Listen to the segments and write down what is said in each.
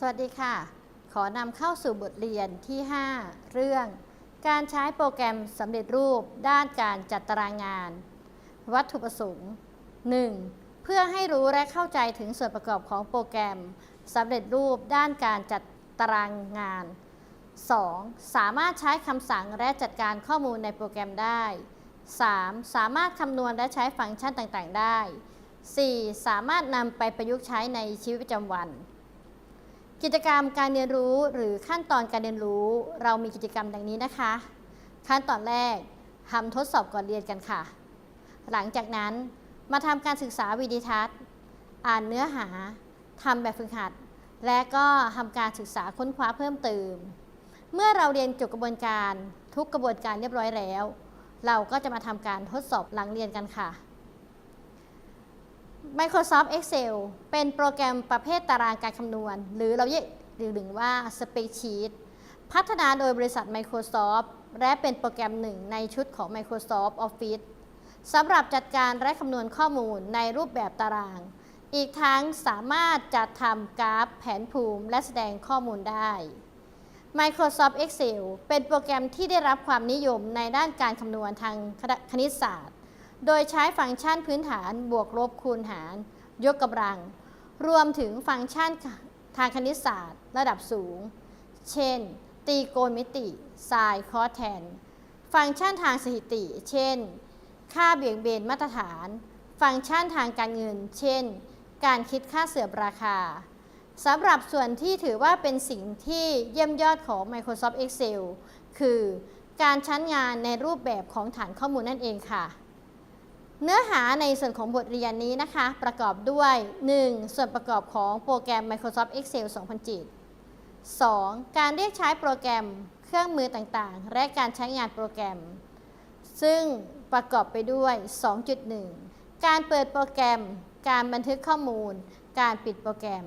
สวัสดีค่ะ ขอนำเข้าสู่บทเรียนที่ 5 เรื่อง การใช้โปรแกรมสำเร็จรูปด้านการจัดตารางงาน วัตถุประสงค์ 1. เพื่อให้รู้และเข้าใจถึงส่วนประกอบของโปรแกรมสำเร็จรูปด้านการจัดตารางงาน 2. สามารถใช้คำสั่งและจัดการข้อมูลในโปรแกรมได้ 3. สามารถคำนวณและใช้ฟังก์ชันต่างๆ ได้ 4. สามารถนำไปประยุกต์ใช้ในชีวิตประจำวัน กิจกรรมการเรียนรู้หรือขั้นตอนการเรียนรู้ เรามีกิจกรรมดังนี้นะคะ ขั้นตอนแรกทำทดสอบก่อนเรียนกันค่ะ หลังจากนั้นมาทำการศึกษาวิดีทัศน์ อ่านเนื้อหาทำแบบฝึกหัด และก็ทำการศึกษาค้นคว้าเพิ่มเติม เมื่อเราเรียนจบกระบวนการทุกกระบวนการเรียบร้อยแล้ว เราก็จะมาทำการทดสอบหลังเรียนกันค่ะ Microsoft Excel เป็นโปรแกรมประเภทตารางการคำนวณ หรือเราเรียกหรือว่า Spreadsheet พัฒนาโดยบริษัท Microsoft และเป็นโปรแกรมหนึ่งในชุดของ Microsoft Office สำหรับจัดการและคำนวณข้อมูลในรูปแบบตาราง อีกทั้งสามารถจัดทำกราฟแผนภูมิและแสดงข้อมูลได้ Microsoft Excel เป็นโปรแกรมที่ได้รับความนิยมในด้านการคำนวณทางคณิตศาสตร์ โดยใช้ฟังก์ชันพื้นฐานบวกลบคูณหาร ยกกำลัง รวมถึงฟังก์ชันทางคณิตศาสตร์ ระดับสูง เช่น ตีโกณมิติไซน์คอสแทน ฟังก์ชันทางสถิติ เช่น ค่าเบี่ยงเบนมาตรฐาน ฟังก์ชันทางการเงิน เช่น การคิดค่าเสื่อมราคาสำหรับส่วนที่ถือว่าเป็นสิ่งที่เยี่ยมยอดของ Microsoft Excel คือการใช้นงานในรูปแบบของฐานข้อมูลนั่นเองค่ะ เนื้อหาในส่วนของบทเรียนนี้นะคะ ประกอบด้วย 1. ส่วนประกอบของโปรแกรม Microsoft Excel 2007 2. การเรียกใช้โปรแกรม เครื่องมือต่างๆ และการใช้งานโปรแกรม ซึ่งประกอบไปด้วย 2.1 การเปิดโปรแกรม การบันทึกข้อมูล การปิดโปรแกรม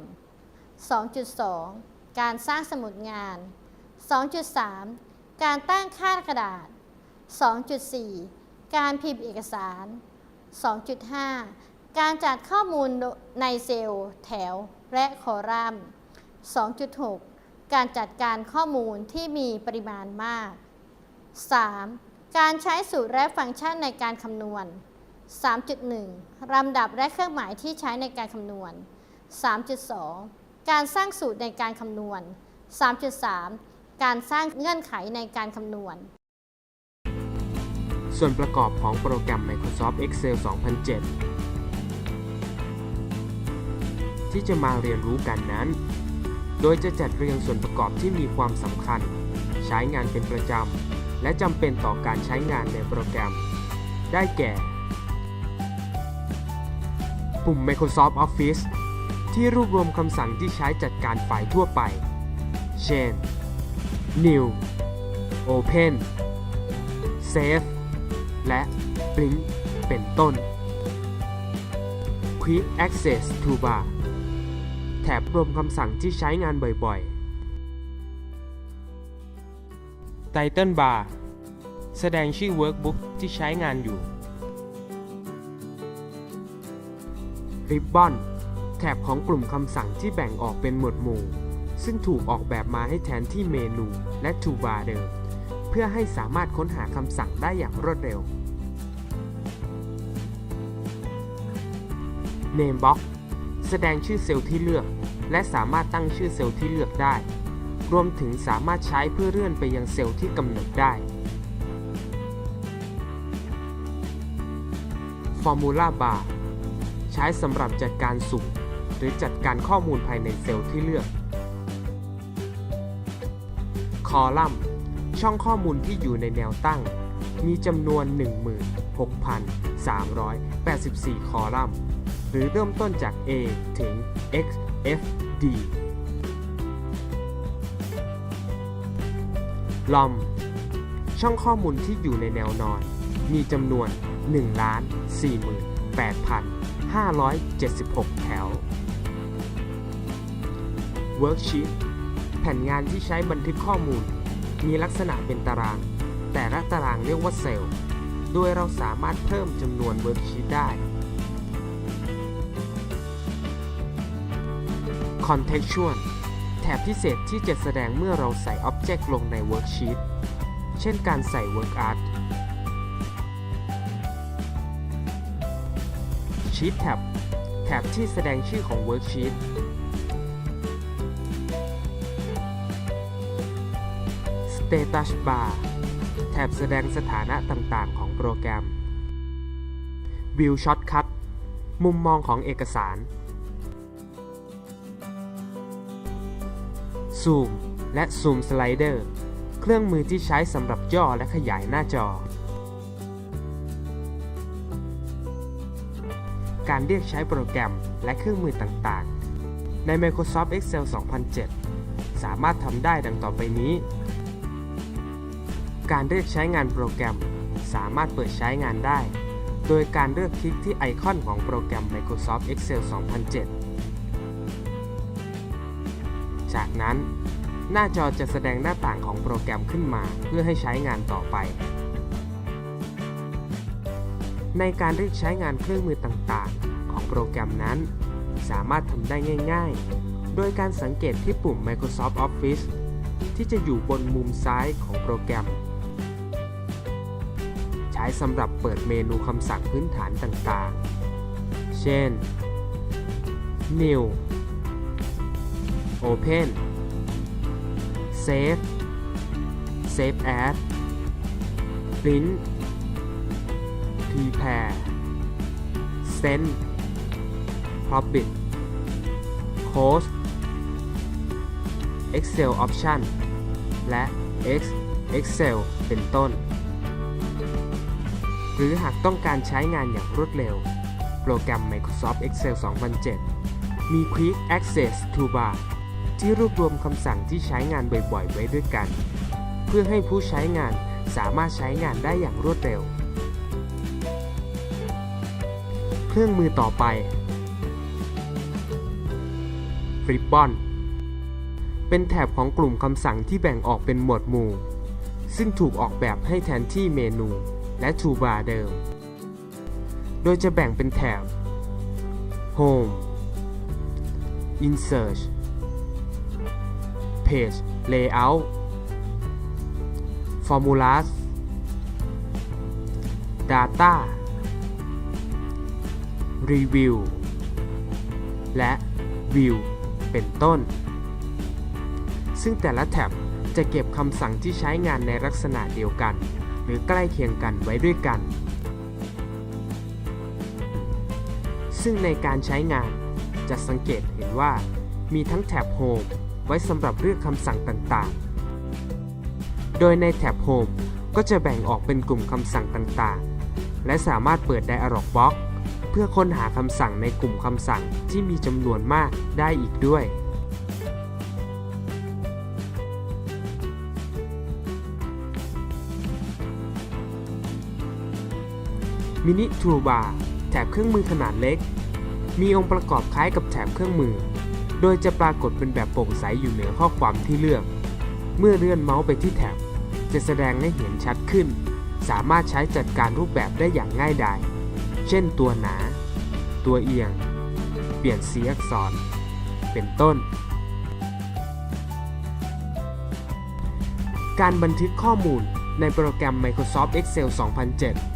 2.2 การสร้างสมุดงาน 2.3 การตั้งค่ากระดาษ 2.4 การพิมพ์เอกสาร 2.5 การจัดข้อมูลในเซลล์ แถว และคอลัมน์ 2.6 การจัดการข้อมูลที่มีปริมาณมาก 3. การใช้สูตรและฟังก์ชันในการคำนวณ 3.1 ลำดับและเครื่องหมายที่ใช้ในการคำนวณ 3.2 การสร้างสูตรในการคำนวณ 3.3 การสร้างเงื่อนไขในการคำนวณ ส่วนประกอบของโปรแกรม Microsoft Excel 2007 ที่จะมาเรียนรู้กันนั้น โดยจะจัดเรียงส่วนประกอบที่มีความสำคัญ ใช้งานเป็นประจำ และจำเป็นต่อการใช้งานในโปรแกรม ได้แก่ ปุ่ม Microsoft Office ที่รวบรวมคำสั่งที่ใช้จัดการไฟล์ทั่วไป เช่น New Open Save และ Print เป็นต้น Quick Access Toolbar แถบรวมคำสั่งที่ใช้งานบ่อยๆ Title Bar แสดงชื่อ Workbook ที่ใช้งานอยู่ Ribbon แถบของกลุ่มคำสั่งที่แบ่งออกเป็นหมวดหมู่ ซึ่งถูกออกแบบมาให้แทนที่เมนูและ Toolbar เดิม เพื่อให้สามารถค้นหาคำสั่งได้อย่างรวดเร็ว Namebox แสดงชื่อเซลล์ที่เลือก และสามารถตั้งชื่อเซลล์ที่เลือกได้ รวมถึงสามารถใช้เพื่อเลื่อนไปยังเซลล์ที่กำหนดได้ Formula Bar ใช้สำหรับจัดการสุ่มหรือจัดการข้อมูลภายในเซลล์ที่เลือกคอลัมน์ ช่องข้อมูลที่อยู่ในแนวตั้ง มีจำนวน 16,384 คอลัมน์ หรือเริ่มต้นจาก A ถึง X F D ลอม ช่องข้อมูลที่อยู่ในแนวนอน มีจำนวน 1,48,576 แถว Worksheet แผ่นงานที่ใช้บันทึกข้อมูล มีลักษณะเป็นตาราง แต่ละตารางเรียกว่าเซลล์ โดยเราสามารถเพิ่มจำนวน Worksheet ได้ Contextual แถบพิเศษที่จะแสดงเมื่อเราใส่ Object ลงใน Worksheet เช่นการใส่ Work Art Sheet Tab แถบที่แสดงชื่อของ Worksheet Status Bar แถบแสดงสถานะต่างๆ ของโปรแกรม View Shortcut มุมมองของเอกสาร Zoom และ Zoom Slider เครื่องมือที่ใช้สำหรับย่อและขยายหน้าจอ การเรียกใช้โปรแกรมและเครื่องมือต่างๆ ใน Microsoft Excel 2007 สามารถทำได้ดังต่อไปนี้ การเรียกใช้งานโปรแกรม สามารถเปิดใช้งานได้ โดยการเลือกคลิกที่ไอคอนของโปรแกรม Microsoft Excel 2007 จากนั้น หน้าจอจะแสดงหน้าต่างของโปรแกรมขึ้นมาเพื่อให้ใช้งานต่อไป ในการเรียกใช้งานเครื่องมือต่างๆ ของโปรแกรมนั้น สามารถทำได้ง่าย ๆ โดยการสังเกตที่ปุ่ม Microsoft Office ที่จะอยู่บนมุมซ้ายของโปรแกรม ช้สำหรับเปิดเมนูคำสั่งพื้นฐานต่างๆ เช่น New Open Save Save As Print Prepare Send Publish Close Excel Option และ X Excel เป็นต้น หรือหากต้องการใช้งานอย่างรวดเร็ว โปรแกรม Microsoft Excel 2007 มี Quick Access Toolbar ที่รวบรวมคำสั่งที่ใช้งานบ่อยๆ ไว้ด้วยกัน เพื่อให้ผู้ใช้งานสามารถใช้งานได้อย่างรวดเร็ว เครื่องมือต่อไป Ribbon เป็นแถบของกลุ่มคำสั่งที่แบ่งออกเป็นหมวดหมู่ ซึ่งถูกออกแบบให้แทนที่เมนู และ Toolbar เดิม โดยจะแบ่งเป็นแถบ Home Insert Page Layout Formulas Data Review และ View เป็นต้น ซึ่งแต่ละแท็บจะเก็บคำสั่งที่ใช้งานในลักษณะเดียวกัน รือใกล้เคียงกันไว้ด้วยกัน ซึ่งในการใช้งานจะสังเกตเห็นว่ามีทั้งแท็บ Home ไว้สำหรับเลือกคำสั่งต่างๆ โดยในแท็บ Home ก็จะแบ่งออกเป็นกลุ่มคำสั่งต่างๆ และสามารถเปิด Dialog Box เพื่อค้นหาคำสั่งในกลุ่มคำสั่งที่มีจำนวนมากได้อีกด้วย มินิทูบาร์แถบเครื่องมือขนาดเล็ก มีองค์ประกอบคล้ายกับแถบเครื่องมือ โดยจะปรากฏเป็นแบบโปร่งใสอยู่เหนือข้อความที่เลือก เมื่อเลื่อนเมาส์ไปที่แถบ จะแสดงให้เห็นชัดขึ้น สามารถใช้จัดการรูปแบบได้อย่างง่ายดาย เช่นตัวหนา ตัวเอียง เปลี่ยนสีอักษร เป็นต้นการบันทึกข้อมูลในโปรแกรม Microsoft Excel 2007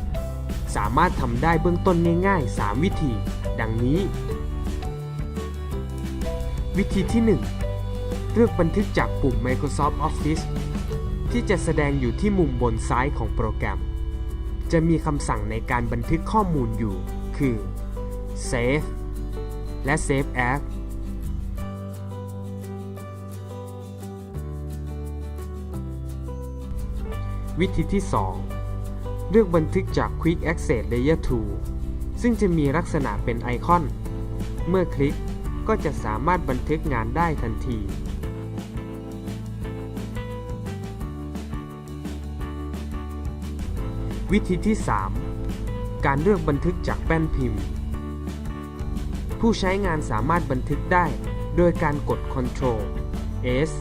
สามารถทำได้เบื้องต้นง่าย ๆ 3 วิธี ดังนี้ วิธีที่ 1 เลือกบันทึกจากปุ่ม Microsoft Office ที่จะแสดงอยู่ที่มุมบนซ้ายของโปรแกรม จะมีคำสั่งในการบันทึกข้อมูลอยู่ คือ Save และ Save As วิธีที่ 2 เลือกบันทึกจาก Quick Access Layer 2 ซึ่งจะมีลักษณะเป็นไอคอน เมื่อคลิกก็จะสามารถบันทึกงานได้ทันที วิธีที่ 3 การเลือกบันทึกจากแป้นพิมพ์ ผู้ใช้งานสามารถบันทึกได้โดยการกด Ctrl S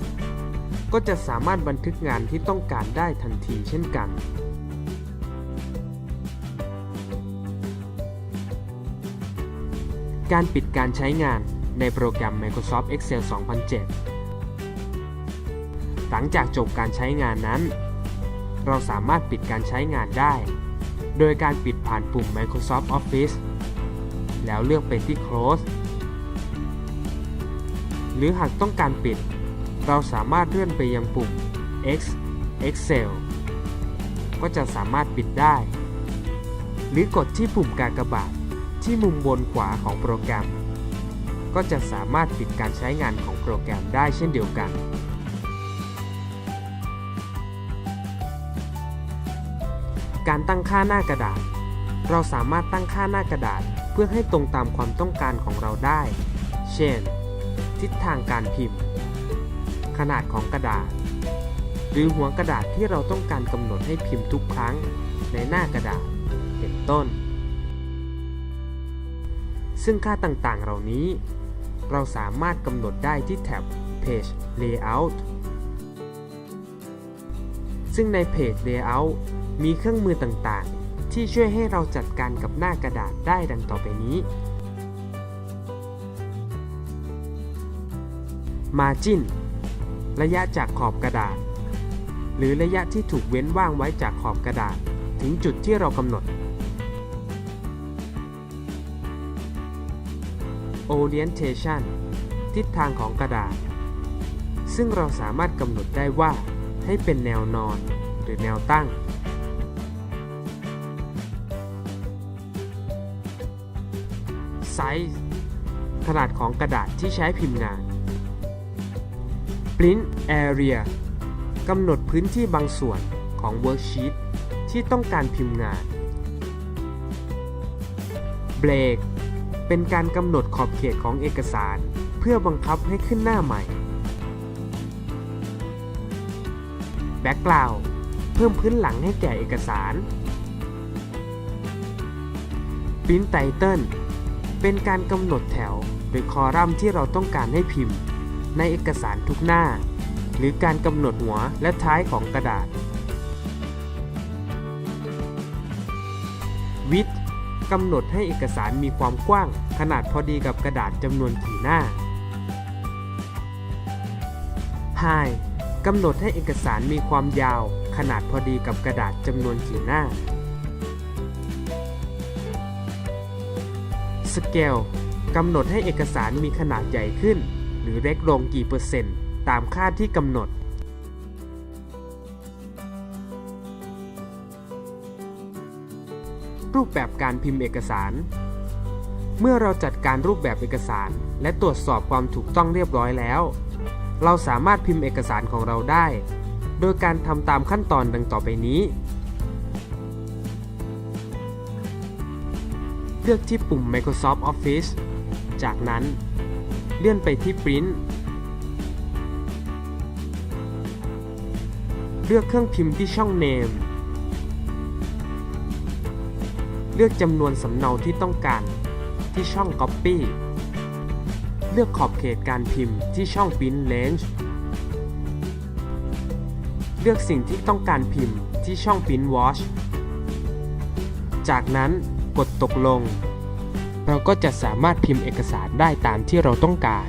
ก็จะสามารถบันทึกงานที่ต้องการได้ทันทีเช่นกัน การปิดการใช้งานในโปรแกรม Microsoft Excel 2007 หลังจากจบการใช้งานนั้น เราสามารถปิดการใช้งานได้ โดยการปิดผ่านปุ่ม Microsoft Office แล้วเลือกไปที่ Close หรือหากต้องการปิด เราสามารถเลื่อนไปยังปุ่ม X Excel ก็จะสามารถปิดได้ หรือกดที่ปุ่มกากบาท ที่มุมบนขวาของโปรแกรม ก็จะสามารถปิดการใช้งานของโปรแกรมได้เช่นเดียวกัน การตั้งค่าหน้ากระดาษ เราสามารถตั้งค่าหน้ากระดาษเพื่อให้ตรงตามความต้องการของเราได้ เช่น ทิศทางการพิมพ์ ขนาดของกระดาษ หรือหัวกระดาษที่เราต้องการกำหนดให้พิมพ์ทุกครั้งในหน้ากระดาษ เป็นต้น ซึ่งค่าต่างๆ เหล่านี้ เราสามารถกำหนดได้ที่แท็บ Page Layout ซึ่งใน Page Layout มีเครื่องมือต่างๆ ที่ช่วยให้เราจัดการกับหน้ากระดาษได้ดังต่อไปนี้ Margin ระยะจากขอบกระดาษ หรือระยะที่ถูกเว้นว่างไว้จากขอบกระดาษ ถึงจุดที่เรากำหนด Orientation ทิศทางของกระดาษ ซึ่งเราสามารถกำหนดได้ว่าให้เป็นแนวนอนหรือแนวตั้ง Size ขนาดของกระดาษที่ใช้พิมพ์งาน Print Area กำหนดพื้นที่บางส่วนของ Worksheet ที่ต้องการพิมพ์งาน Break เป็นการกำหนดขอบเขตของเอกสาร เพื่อบังคับให้ขึ้นหน้าใหม่ Background เพิ่มพื้นหลังให้แก่เอกสาร Print Title เป็นการกำหนดแถวหรือคอลัมน์ที่เราต้องการให้พิมพ์ ในเอกสารทุกหน้า หรือการกำหนดหัวและท้ายของกระดาษ Width กำหนดให้เอกสารมีความกว้าง ขนาดพอดีกับกระดาษจำนวนกี่หน้า High กำหนดให้เอกสารมีความยาว ขนาดพอดีกับกระดาษจำนวนกี่หน้า Scale กำหนดให้เอกสารมีขนาดใหญ่ขึ้น หรือเล็กลงกี่เปอร์เซ็นต์ ตามค่าที่กำหนด รูปแบบการพิมพ์เอกสาร เมื่อเราจัดการรูปแบบเอกสาร และตรวจสอบความถูกต้องเรียบร้อยแล้ว เราสามารถพิมพ์เอกสารของเราได้ โดยการทำตามขั้นตอนดังต่อไปนี้ เลือกที่ปุ่ม Microsoft Office จากนั้น เลื่อนไปที่ Print เลือกเครื่องพิมพ์ที่ช่อง Name เลือกจำนวนสำเนาที่ต้องการที่ช่อง Copy เลือกขอบเขตการพิมพ์ที่ช่อง Print Range เลือกสิ่งที่ต้องการพิมพ์ที่ช่อง Print Watch จากนั้นกดตกลง เราก็จะสามารถพิมพ์เอกสารได้ตามที่เราต้องการ